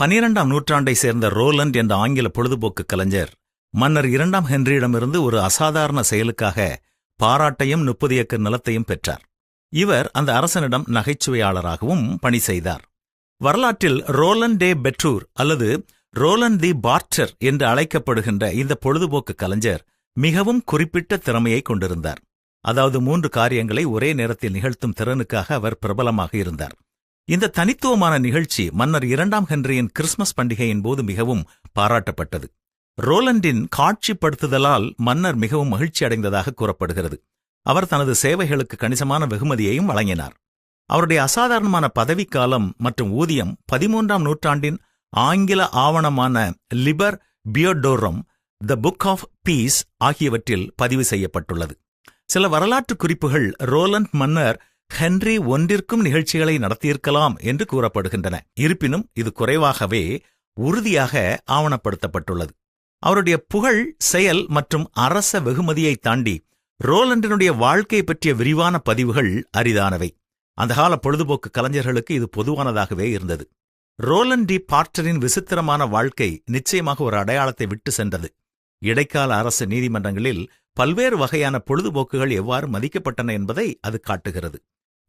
பனிரெண்டாம் நூற்றாண்டை சேர்ந்த ரோலண்ட் என்ற ஆங்கில பொழுதுபோக்கு கலைஞர் மன்னர் இரண்டாம் ஹென்ரியிடமிருந்து ஒரு அசாதாரண செயலுக்காக பாராட்டையும் முப்பது ஏக்கர் நிலத்தையும் பெற்றார். இவர் அந்த அரசனிடம் நகைச்சுவையாளராகவும் பணி செய்தார். வரலாற்றில் ரோலன் டே பெட்ரூர் அல்லது ரோலன் தி பார்ட்டர் என்று அழைக்கப்படுகின்ற இந்த பொழுதுபோக்கு கலைஞர் மிகவும் குறிப்பிட்ட திறமையை கொண்டிருந்தார். அதாவது மூன்று காரியங்களை ஒரே நேரத்தில் நிகழ்த்தும் திறனுக்காக அவர் பிரபலமாக இருந்தார். இந்த தனித்துவமான நிகழ்ச்சி மன்னர் இரண்டாம் ஹென்ரியின் கிறிஸ்துமஸ் பண்டிகையின் போது மிகவும் பாராட்டப்பட்டது. ரோலண்டின் காட்சிப்படுத்துதலால் மன்னர் மிகவும் மகிழ்ச்சி அடைந்ததாக கூறப்படுகிறது. அவர் தனது சேவைகளுக்கு கணிசமான வெகுமதியையும் வழங்கினார். அவருடைய அசாதாரணமான பதவிக்காலம் மற்றும் ஊதியம் பதிமூன்றாம் நூற்றாண்டின் ஆங்கில ஆவணமான Liber Feodorum the Book of Fees ஆகியவற்றில் பதிவு செய்யப்பட்டுள்ளது. சில வரலாற்று குறிப்புகள் ரோலண்ட் மன்னர் ஹென்றி ஒன்றிற்கும் நிகழ்ச்சிகளை நடத்தியிருக்கலாம் என்று கூறப்படுகின்றன. இருப்பினும் இது குறைவாகவே உறுதியாக ஆவணப்படுத்தப்பட்டுள்ளது. அவருடைய புகழ் செயல் மற்றும் அரச வெகுமதியை தாண்டி ரோலண்டினுடைய வாழ்க்கை பற்றிய விரிவான பதிவுகள் அரிதானவை. அந்த கால பொழுதுபோக்கு கலைஞர்களுக்கு இது பொதுவானதாகவே இருந்தது. ரோலண்ட் டி பார்ட்டரின் விசித்திரமான வாழ்க்கை நிச்சயமாக ஒரு அடையாளத்தை விட்டு சென்றது. இடைக்கால அரசு நீதிமன்றங்களில் பல்வேறு வகையான பொழுதுபோக்குகள் எவ்வாறு மதிக்கப்பட்டன என்பதை அது காட்டுகிறது.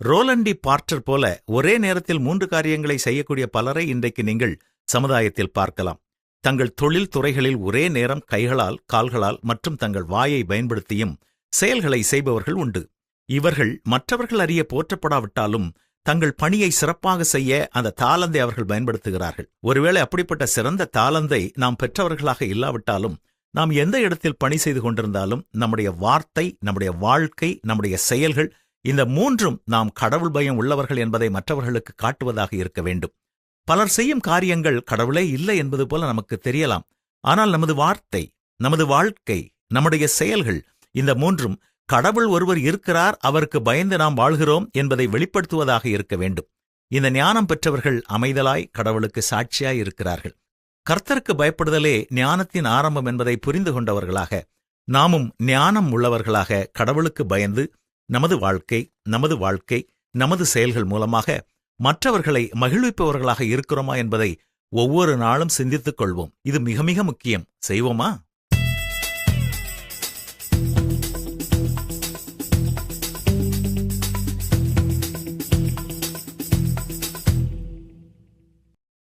ரோலண்டி பார்ட்டர் போல ஒரே நேரத்தில் மூன்று காரியங்களை செய்யக்கூடிய பலரை இன்றைக்கு நீங்கள் சமுதாயத்தில் பார்க்கலாம். தங்கள் தொழில் துறைகளில் ஒரே நேரம் கைகளால் கால்களால் மற்றும் தங்கள் வாயை பயன்படுத்தியும் செயல்களை செய்பவர்கள் உண்டு. இவர்கள் மற்றவர்கள் அறிய போற்றப்படாவிட்டாலும் தங்கள் பணியை சிறப்பாக செய்ய அந்த தாளந்தை அவர்கள் பயன்படுத்துகிறார்கள். ஒருவேளை அப்படிப்பட்ட சிறந்த தாளந்தை நாம் பெற்றவர்களாக இல்லாவிட்டாலும் நாம் எந்த இடத்தில் பணி செய்து கொண்டிருந்தாலும் நம்முடைய வார்த்தை நம்முடைய வாழ்க்கை நம்முடைய செயல்கள் இந்த மூன்றும் நாம் கடவுள் பயம் உள்ளவர்கள் என்பதை மற்றவர்களுக்கு காட்டுவதாக இருக்க வேண்டும். பலர் செய்யும் காரியங்கள் கடவுளே இல்லை என்பது போல நமக்கு தெரியலாம். ஆனால் நமது வார்த்தை நமது வாழ்க்கை நம்முடைய செயல்கள் இந்த மூன்றும் கடவுள் ஒருவர் இருக்கிறார் அவருக்கு பயந்து நாம் வாழ்கிறோம் என்பதை வெளிப்படுத்துவதாக இருக்க வேண்டும். இந்த ஞானம் பெற்றவர்கள் அமைதலாய் கடவுளுக்கு சாட்சியாய் இருக்கிறார்கள். கர்த்தருக்கு பயப்படுதலே ஞானத்தின் ஆரம்பம் என்பதை புரிந்து கொண்டவர்களாக நாமும் ஞானம் உள்ளவர்களாக கடவுளுக்கு பயந்து நமது வாழ்க்கை நமது வாழ்க்கை நமது செயல்கள் மூலமாக மற்றவர்களை மகிழ்விப்பவர்களாக இருக்கிறோமா என்பதை ஒவ்வொரு நாளும் சிந்தித்துக் கொள்வோம். இது மிக மிக முக்கியம். செய்வோமா?